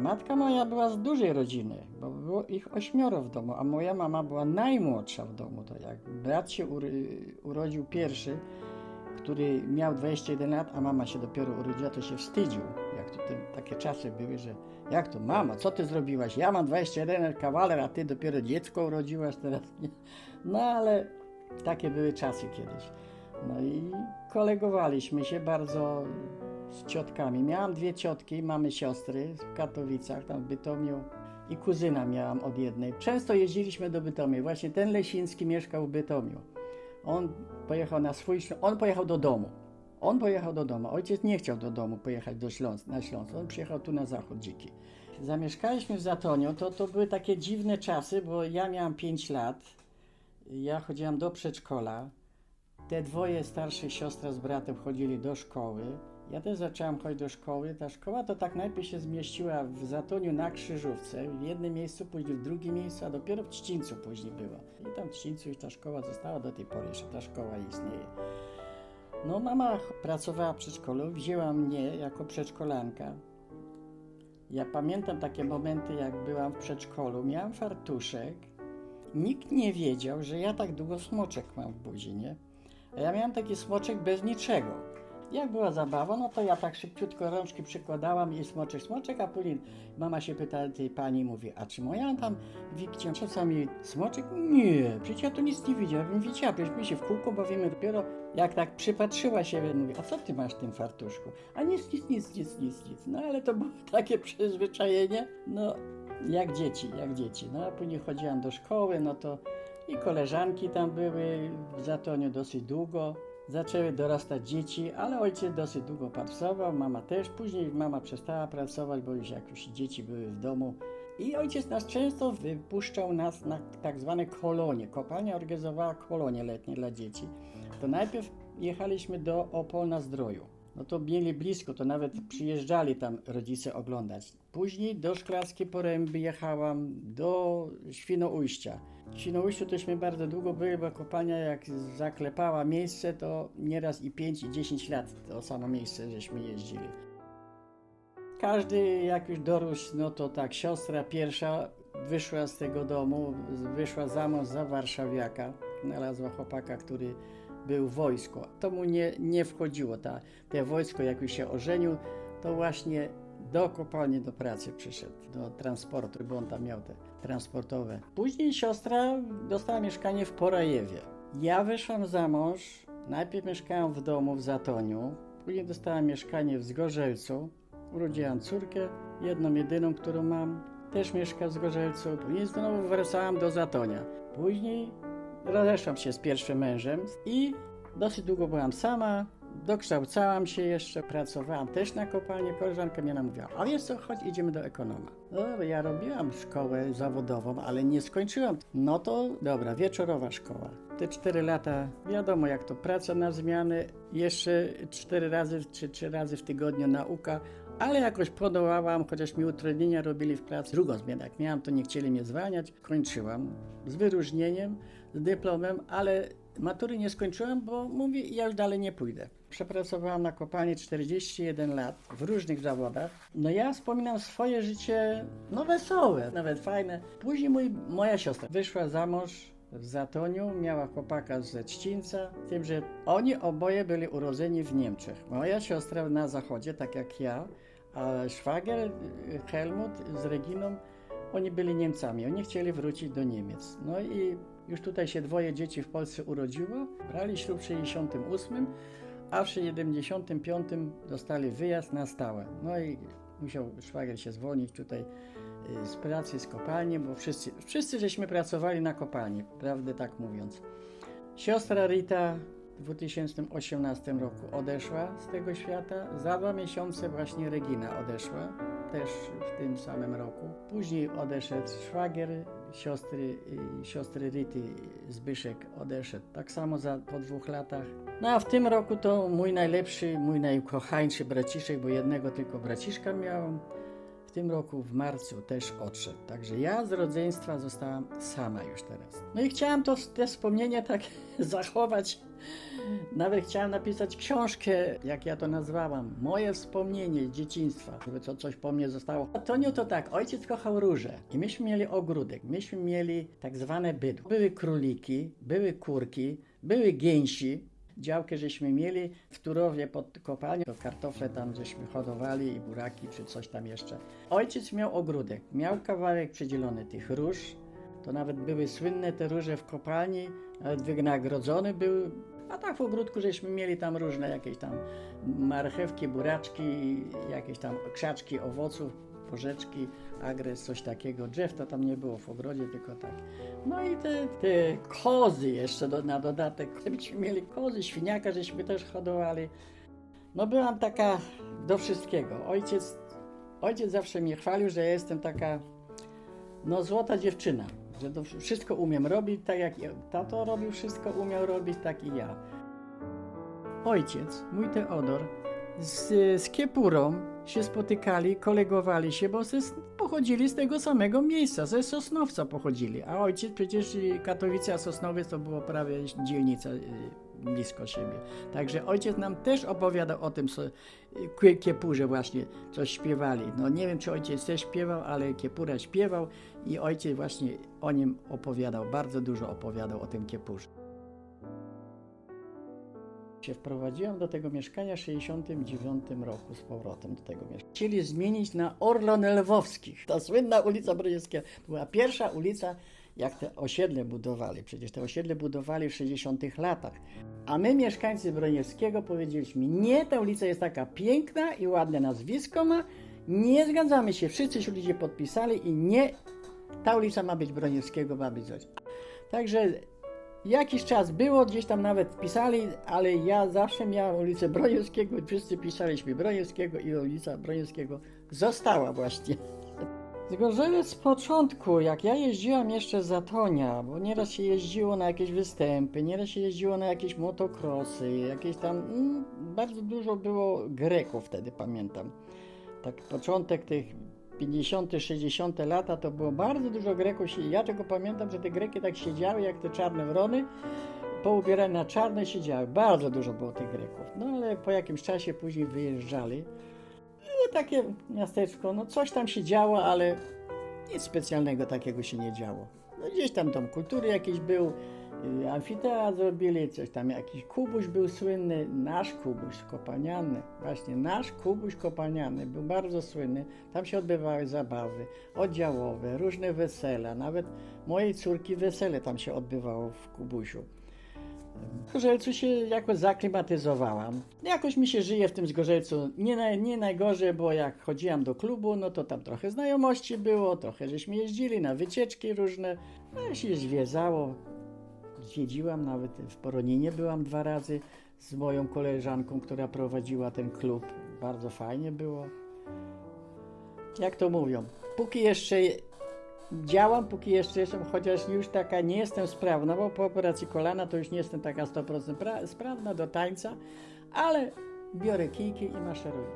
Matka moja była z dużej rodziny, bo było ich ośmioro w domu, a moja mama była najmłodsza w domu. To jak brat się urodził pierwszy, który miał 21 lat, a mama się dopiero urodziła, to się wstydził. Jak to te, takie czasy były, że jak to mama, co ty zrobiłaś? Ja mam 21 lat kawaler, a ty dopiero dziecko urodziłaś teraz. Nie? No ale takie były czasy kiedyś. No i kolegowaliśmy się bardzo z ciotkami. Miałam dwie ciotki, mamy siostry w Katowicach, tam w Bytomiu i kuzyna miałam od jednej. Często jeździliśmy do Bytomia. Właśnie ten Lesiński mieszkał w Bytomiu. On pojechał na swój on pojechał do domu. On pojechał do domu. Ojciec nie chciał do domu pojechać do Śląsk, na Śląsk. On przyjechał tu na zachód dziki. Zamieszkaliśmy w Zatoniu, to, to były takie dziwne czasy, bo ja miałam 5 lat, ja chodziłam do przedszkola, te dwoje starsze siostra z bratem chodzili do szkoły. Ja też zaczęłam chodzić do szkoły. Ta szkoła to tak najpierw się zmieściła w Zatoniu na Krzyżówce, w jednym miejscu, później w drugim miejscu, a dopiero w Trzcińcu później była. I tam w Trzcińcu już ta szkoła została do tej pory, jeszcze ta szkoła istnieje. No mama pracowała w przedszkolu, wzięła mnie jako przedszkolanka. Ja pamiętam takie momenty, jak byłam w przedszkolu, miałam fartuszek. Nikt nie wiedział, że ja tak długo smoczek mam w buzi, nie? A ja miałam taki smoczek bez niczego. Jak była zabawa, no to ja tak szybciutko rączki przykładałam i smoczek, smoczek, a później mama się pyta tej pani, mówi, a czy moja tam Wikcia czasami smoczek? Nie, przecież ja tu nic nie widziałam, widziała, przecież my się w kółko bawimy dopiero, jak tak przypatrzyła się, mówi, a co ty masz w tym fartuszku? A nic, nic, nic, nic, nic, nic. No ale to było takie przyzwyczajenie, no jak dzieci, jak dzieci. No a później chodziłam do szkoły, no to i koleżanki tam były w Zatoniu dosyć długo. Zaczęły dorastać dzieci, ale ojciec dosyć długo pracował, mama też. Później mama przestała pracować, bo już jak już dzieci były w domu. I ojciec nas często wypuszczał nas na tak zwane kolonie. Kopalnia organizowała kolonie letnie dla dzieci. To najpierw jechaliśmy do Opol na Zdroju. No to mieli blisko, to nawet przyjeżdżali tam rodzice oglądać. Później do Szklarskiej Poręby jechałam, do Świnoujścia. W Świnoujściu tośmy bardzo długo byli, bo kopalnia jak zaklepała miejsce, to nieraz i 5 i 10 lat to samo miejsce żeśmy jeździli. Każdy jak już dorósł, no to tak, siostra pierwsza wyszła z tego domu, wyszła za mąż za warszawiaka, znalazła chłopaka, który był w wojsku. To mu nie, nie wchodziło, ta, te wojsko jak już się ożenił, to właśnie do kopalni do pracy przyszedł, do transportu, bo on tam miał te transportowe. Później siostra dostała mieszkanie w Porajewie. Ja wyszłam za mąż, najpierw mieszkałam w domu w Zatoniu, później dostałam mieszkanie w Zgorzelcu, urodziłam córkę, jedną jedyną, którą mam, też mieszka w Zgorzelcu, później znowu wracałam do Zatonia. Później rozeszłam się z pierwszym mężem i dosyć długo byłam sama, dokształcałam się jeszcze, pracowałam też na kopalni. Koleżanka mnie namówiła, a wiesz co, chodź idziemy do ekonoma. No ja robiłam szkołę zawodową, ale nie skończyłam. No to dobra, wieczorowa szkoła. Te cztery lata, wiadomo jak to, praca na zmiany, jeszcze cztery razy czy trzy razy w tygodniu nauka, ale jakoś podołałam, chociaż mi utrudnienia robili w pracy. Drugą zmianę, jak miałam, to nie chcieli mnie zwalniać. Kończyłam z wyróżnieniem, z dyplomem, ale matury nie skończyłam, bo mówię, ja już dalej nie pójdę. Przepracowałam na kopalni 41 lat w różnych zawodach. No ja wspominam swoje życie, no wesołe, nawet fajne. Później mój, moja siostra wyszła za mąż w Zatoniu, miała chłopaka ze Trzcińca, z tym, że oni oboje byli urodzeni w Niemczech. Moja siostra na zachodzie, tak jak ja, a szwagier Helmut z Reginą, oni byli Niemcami, oni chcieli wrócić do Niemiec. No i już tutaj się dwoje dzieci w Polsce urodziło, brali ślub w 68, a w 75 dostali wyjazd na stałe. No i musiał szwagier się zwolnić tutaj y, z pracy, z kopalni, bo wszyscy, wszyscy żeśmy pracowali na kopalni, prawdę tak mówiąc. Siostra Rita w 2018 roku odeszła z tego świata. Za dwa miesiące właśnie Regina odeszła, też w tym samym roku. Później odeszedł szwagier siostry, y, siostry Rity, Zbyszek odeszedł tak samo za, po dwóch latach. No a w tym roku to mój najlepszy, mój najkochańszy braciszek, bo jednego tylko braciszka miałem. W tym roku w marcu też odszedł. Także ja z rodzeństwa zostałam sama już teraz. No i chciałam to, te wspomnienia tak zachować. Nawet chciałam napisać książkę, jak ja to nazwałam, moje wspomnienie dzieciństwa, żeby to coś po mnie zostało. A Toniu to tak, ojciec kochał róże i myśmy mieli ogródek, myśmy mieli tak zwane bydło. Były króliki, były kurki, były gęsi, działkę żeśmy mieli w Turowie pod kopalnią, to kartofle tam żeśmy hodowali i buraki czy coś tam jeszcze. Ojciec miał ogródek, miał kawałek przydzielony tych róż, to nawet były słynne te róże w kopalni, nawet wynagrodzony był. A tak w ogródku żeśmy mieli tam różne jakieś tam marchewki, buraczki, jakieś tam krzaczki owoców, porzeczki, agres, coś takiego. Drzew to tam nie było w ogrodzie, tylko tak. No i te, te kozy jeszcze do, na dodatek. Gdybyśmy mieli kozy, świniaka żeśmy też hodowali. No byłam taka do wszystkiego. Ojciec, ojciec zawsze mnie chwalił, że ja jestem taka no złota dziewczyna, że to wszystko umiem robić tak jak ja. tato robił wszystko, umiał robić tak i ja. Ojciec, mój Teodor, z, z Kiepurą się spotykali, kolegowali się, bo ze, pochodzili z tego samego miejsca, ze Sosnowca pochodzili, a ojciec przecież Katowice, a Sosnowiec to było prawie dzielnica y, blisko siebie. Także ojciec nam też opowiadał o tym, co, Kie- Kiepurze właśnie coś śpiewali. No nie wiem, czy ojciec też śpiewał, ale Kiepura śpiewał i ojciec właśnie o nim opowiadał, bardzo dużo opowiadał o tym Kiepurze. Się wprowadziłem do tego mieszkania w 69 roku z powrotem do tego mieszkania. Chcieli zmienić na Orlon Lwowskich. Ta słynna ulica Brodziewskiego to była pierwsza ulica, jak te osiedle budowali. Przecież te osiedle budowali w 60 latach. A my, mieszkańcy Broniewskiego, powiedzieliśmy, nie, ta ulica jest taka piękna i ładne nazwisko ma, nie zgadzamy się. Wszyscy się ludzie podpisali i nie, ta ulica ma być Broniewskiego, ma być coś. Także jakiś czas było, gdzieś tam nawet pisali, ale ja zawsze miałem ulicę Broniewskiego wszyscy pisaliśmy Broniewskiego i ulica Broniewskiego została właśnie. Zgorzelec z początku, jak ja jeździłam jeszcze za Tonia, bo nieraz się jeździło na jakieś występy, nieraz się jeździło na jakieś motokrosy, jakieś tam, mm, bardzo dużo było Greków wtedy, pamiętam. Tak początek tych 50., 60. lata to było bardzo dużo Greków. Ja tylko pamiętam, że te Greki tak siedziały jak te czarne wrony, poubierane na czarne siedziały. Bardzo dużo było tych Greków. No ale po jakimś czasie później wyjeżdżali. Było takie miasteczko, no coś tam się działo, ale nic specjalnego takiego się nie działo. No gdzieś tam dom kultury jakiś był, y, amfiteatr zrobili, coś tam jakiś kubuś był słynny, nasz kubuś kopalniany, właśnie nasz kubuś kopalniany był bardzo słynny. Tam się odbywały zabawy oddziałowe, różne wesela, nawet mojej córki wesele tam się odbywało w kubusiu. W Gorzelcu się jakoś zaklimatyzowałam. Jakoś mi się żyje w tym Zgorzelcu nie, naj, nie najgorzej, bo jak chodziłam do klubu, no to tam trochę znajomości było, trochę żeśmy jeździli na wycieczki różne, no się zwiedzało. Zwiedziłam nawet w Poroninie byłam dwa razy z moją koleżanką, która prowadziła ten klub. Bardzo fajnie było. Jak to mówią, póki jeszcze działam, póki jeszcze jestem, chociaż już taka nie jestem sprawna, bo po operacji kolana to już nie jestem taka 100% pra- sprawna do tańca, ale biorę kijki i maszeruję.